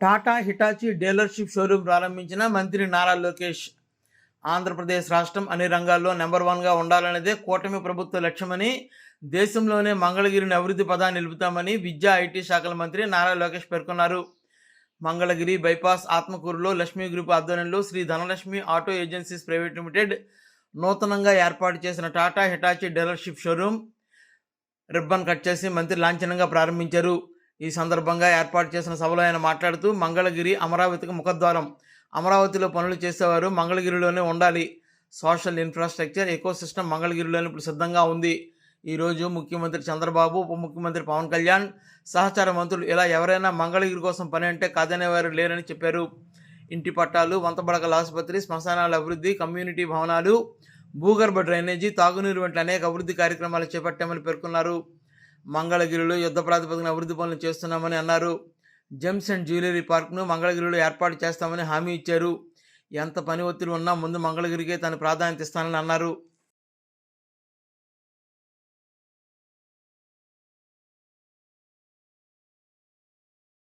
Tata Hitachi dealership showroom ప్రారంభించిన మంత్రి నారా లోకేష్ ఆంధ్రప్రదేశ్ రాష్ట్రం అన్ని రంగాల్లో నెంబర్ వన్గా ఉండాలనేదే కూటమి ప్రభుత్వ లక్ష్యమని దేశంలోనే మంగళగిరిని అభివృద్ధి పదాన్ని నిలుపుతామని విద్యా ఐటీ శాఖల మంత్రి నారా లోకేష్ పేర్కొన్నారు. మంగళగిరి బైపాస్ ఆత్మకూరులో లక్ష్మీ గ్రూప్ ఆధ్వర్యంలో Sri Dhanalakshmi auto agencies private limited నూతనంగా ఏర్పాటు చేసిన Tata Hitachi dealership showroom ribbon cut చేసి మంత్రి లాంఛనంగా ప్రారంభించారు. ఈ సందర్భంగా ఏర్పాటు చేసిన సభలో ఆయన మాట్లాడుతూ మంగళగిరి అమరావతికి ముఖద్వారం. అమరావతిలో పనులు చేసేవారు మంగళగిరిలోనే ఉండాలి. సోషల్ ఇన్ఫ్రాస్ట్రక్చర్ ఎకో సిస్టమ్ మంగళగిరిలోనే ఇప్పుడు సిద్ధంగా ఉంది. ఈరోజు ముఖ్యమంత్రి చంద్రబాబు ఉప ముఖ్యమంత్రి పవన్ కళ్యాణ్ సహచార మంత్రులు ఇలా ఎవరైనా మంగళగిరి కోసం పని అంటే కాదనేవారు లేరని చెప్పారు. ఇంటి పట్టాలు వంతబడకల ఆసుపత్రి శ్మశానాల అభివృద్ధి కమ్యూనిటీ భవనాలు భూగర్భ డ్రైనేజీ తాగునీరు వంటి అనేక అభివృద్ధి కార్యక్రమాలు చేపట్టామని పేర్కొన్నారు. మంగళగిరిలో యుద్ధ ప్రాతిపదికన అభివృద్ధి పనులు చేస్తున్నామని అన్నారు. జెమ్స్ అండ్ జ్యువెలరీ పార్క్ను మంగళగిరిలో ఏర్పాటు చేస్తామని హామీ ఇచ్చారు. ఎంత పని ఒత్తిడి ఉన్నా ముందు మంగళగిరికే తన ప్రాధాన్యత ఇస్తానని అన్నారు.